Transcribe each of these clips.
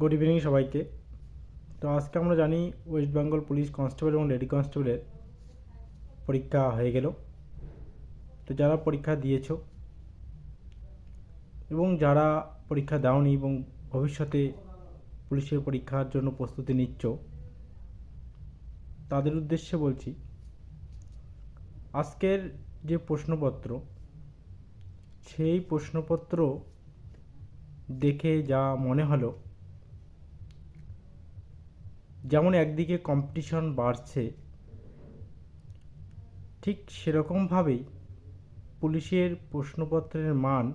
Good evening সবাইকে। তো আজকে আমরা জানি ওয়েস্ট বেঙ্গল পুলিশ কনস্টেবল এবং লেডি কনস্টেবলের পরীক্ষা হয়ে গেল। তো যারা পরীক্ষা দিয়েছ এবং যারা পরীক্ষা দাওনি এবং ভবিষ্যতে পুলিশের পরীক্ষার জন্য প্রস্তুতি নিচ্ছ, তাদের উদ্দেশ্যে বলছি, আজকের যে প্রশ্নপত্র, সেই প্রশ্নপত্র দেখে যা মনে হলো যেমন একদিকে কম্পিটিশন বাড়ছে, ঠিক সেরকমভাবেই পুলিশের প্রশ্নপত্রের মান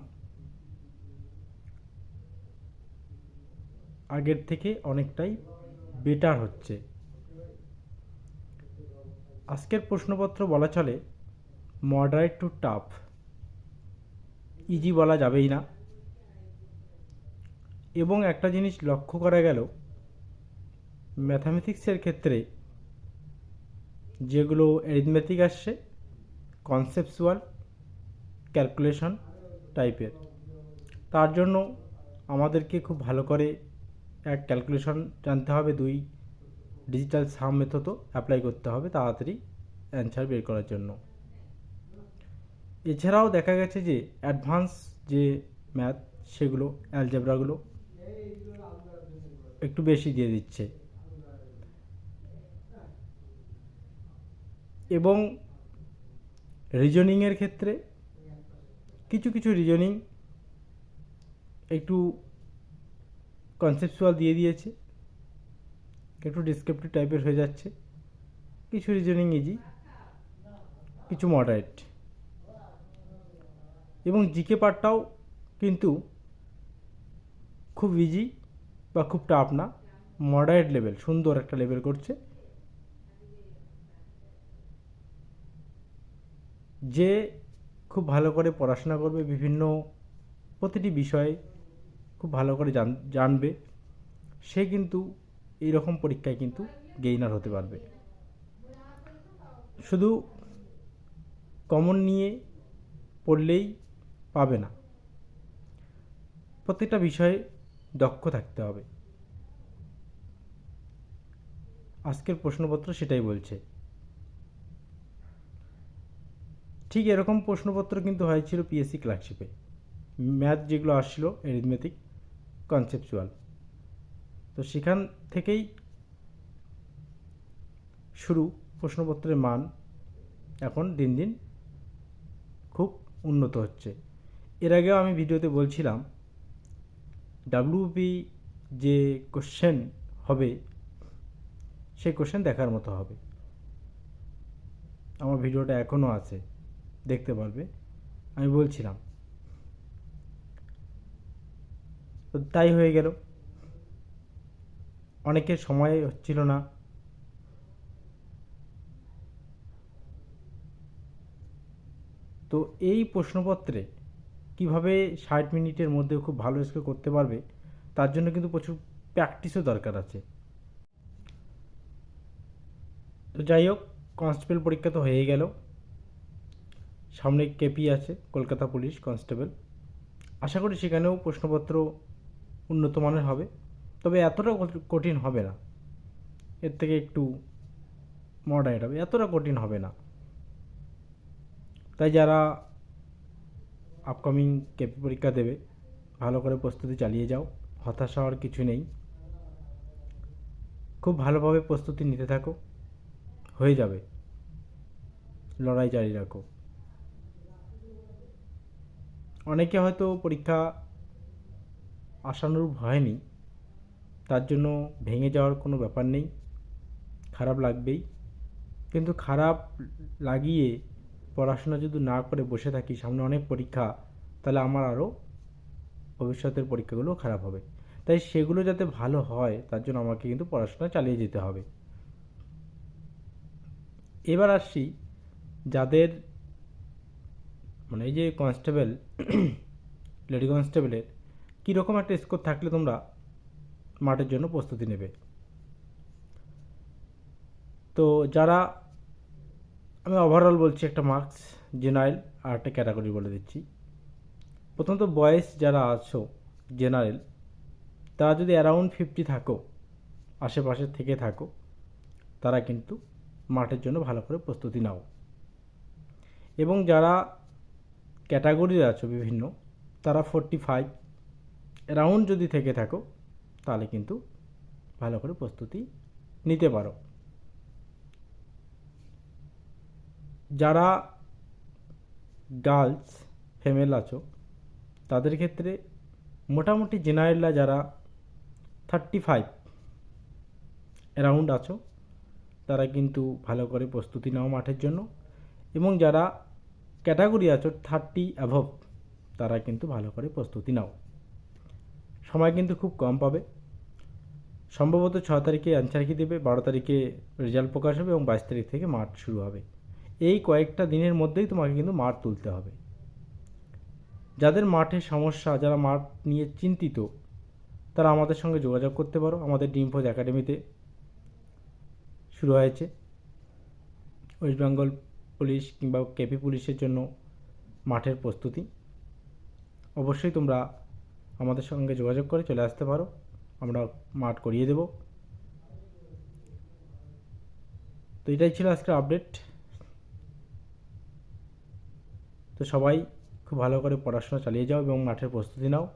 আগের থেকে অনেকটাই বেটার হচ্ছে। আজকের প্রশ্নপত্র বলা চলে মডারেট টু টাফ ইজি বলা যাবেই না। এবং একটা জিনিস লক্ষ্য করা গেল ম্যাথামেটিক্সের ক্ষেত্রে যেগুলো অ্যারিথমেটিক আসছে কনসেপচুয়াল ক্যালকুলেশন টাইপের তার জন্য আমাদেরকে খুব ভালো করে এক ক্যালকুলেশন জানতে হবে, দুই ডিজিটাল সাম মেথডও অ্যাপ্লাই করতে হবে তাড়াতাড়ি অ্যান্সার বের করার জন্য। এছাড়াও দেখা গেছে যে অ্যাডভান্স যে ম্যাথ সেগুলো অ্যালজেব্রাগুলো একটু বেশি দিয়ে দিচ্ছে। এবং রিজনিংয়ের ক্ষেত্রে কিছু কিছু রিজনিং একটু কনসেপচুয়াল দিয়ে দিয়েছে, একটু ডিসক্রিপটিভ টাইপের হয়ে যাচ্ছে। কিছু রিজনিং ইজি কিছু মডারেট এবং জিকে পার্টটাও কিন্তু খুব ইজি বা খুব টাফ না মডারেট লেভেল সুন্দর একটা লেভেল করছে। যে খুব ভালো করে পড়াশোনা করবে বিভিন্ন প্রতিটি বিষয়ে খুব ভালো করে জান, জানবে, সে কিন্তু এই রকম পরীক্ষায় কিন্তু গেইনার হতে পারবে। শুধু কমন নিয়ে পড়লেই পাবে না। প্রত্যেকটা বিষয়ে দক্ষ থাকতে হবে। আজকের প্রশ্নপত্র সেটাই বলছে। ঠিক এরকম প্রশ্নপত্র কিন্তু হয়েছিল পিএসসি ক্লার্কশিপে ম্যাথ যেগুলো আসছিল অ্যারিথমেটিক কনসেপচুয়াল তো সেখান থেকেই শুরু প্রশ্নপত্রের মান। এখন দিন দিন খুব উন্নত হচ্ছে। এর আগেও আমি ভিডিওতে বলছিলাম ডাব্লিউপি যে কোশ্চেন হবে, সেই কোশ্চেন দেখার মতো হবে। আমার ভিডিওটা এখনও আছে। দেখতে পারবে। আমি বলছিলাম। তো তাই হয়ে গেল। অনেকের সময় হচ্ছিল না। তো এই প্রশ্নপত্রে কীভাবে ষাট মিনিটের মধ্যে খুব ভালো স্কোর করতে পারবে, তার জন্য কিন্তু প্রচুর প্র্যাকটিসও দরকার আছে। তো যাই হোক, কনস্টেবল পরীক্ষা তো হয়ে গেল। সামনে কেপি আছে, কলকাতা পুলিশ কনস্টেবল। আশা করি সেখানেও প্রশ্নপত্র উন্নত মানের হবে, তবে এতটা কঠিন হবে না। এর থেকে একটু মডারেট হবে, এতটা কঠিন হবে না। তাই যারা আপকামিং কেপি পরীক্ষা দেবে, ভালো করে প্রস্তুতি চালিয়ে যাও, হতাশ হওয়ার কিছু নেই। খুব ভালোভাবে প্রস্তুতি নিতে থাকো, হয়ে যাবে। লড়াই জারি রাখো। অনেকে হয়তো পরীক্ষা আশানুরূপ হয়নি তার জন্য ভেঙে যাওয়ার কোনো ব্যাপার নেই, খারাপ লাগবেই। কিন্তু খারাপ লাগিয়ে পড়াশোনা যদি না করে বসে থাকি, সামনে অনেক পরীক্ষা, তাহলে আমার আরও ভবিষ্যতের পরীক্ষাগুলো খারাপ হবে। তাই সেগুলো যাতে ভালো হয়, তার জন্য আমাকে কিন্তু পড়াশোনা চালিয়ে যেতে হবে। এবার আসছি যাদের মানে এই যে কনস্টেবল লেডি কনস্টেবলের কীরকম একটা স্কোর থাকলে তোমরা মাঠের জন্য প্রস্তুতি নেবে? তো যারা, আমি ওভারঅল বলছি একটা মার্কস জেনারেল আর একটা ক্যাটাগরি বলে দিচ্ছি। প্রথমত বয়েস যারা আছো জেনারেল তারা যদি অ্যারাউন্ড ফিফটি থাকো, আশেপাশে থেকে থাকো, তারা কিন্তু মাঠের জন্য ভালো করে প্রস্তুতি নাও। এবং যারা ক্যাটাগরির আছো বিভিন্ন, তারা ফোরটি ফাইভ অ্যারাউন্ড যদি থেকে থাকো, তাহলে কিন্তু ভালো করে প্রস্তুতি নিতে পারো। যারা গার্লস ফিমেল আছো, তাদের ক্ষেত্রে মোটামুটি জেনারেলরা যারা থার্টি ফাইভ অ্যারাউন্ড আছো, তারা কিন্তু ভালো করে প্রস্তুতি নাও মাঠের জন্য। এবং যারা ক্যাটাগরি আছো থার্টি অ্যাভভ, তারা কিন্তু ভালো করে প্রস্তুতি নাও। সময় কিন্তু খুব কম পাবে। সম্ভবত ছ তারিখে অ্যান্সার কি দেবে, বারো তারিখে রেজাল্ট প্রকাশ হবে এবং বাইশ তারিখ থেকে মাঠ শুরু হবে। এই কয়েকটা দিনের মধ্যেই তোমাকে কিন্তু মাঠ তুলতে হবে। যাদের মাঠে সমস্যা, যারা মাঠ নিয়ে চিন্তিত, তারা আমাদের সঙ্গে যোগাযোগ করতে পারো। আমাদের ডিমফোজ একাডেমিতে শুরু হয়েছে। ওয়েস্ট বেঙ্গল পুলিশ কিংবা কেপি পুলিশের জন্য মাঠের প্রস্তুতি। অবশ্যই তোমরা আমাদের সঙ্গে যোগাযোগ করে চলে আসতে পারো। আমরা মাঠ করিয়ে দেব। তো এটাই ছিল আজকের আপডেট তো সবাই খুব ভালো করে পড়াশোনা চালিয়ে যাও এবং মাঠের প্রস্তুতি নাও।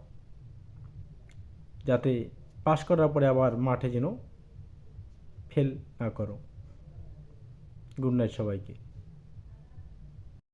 যাতে পাশ করার পরে আবার মাঠে যেন ফেল না করো। গুড নাইট সবাইকে।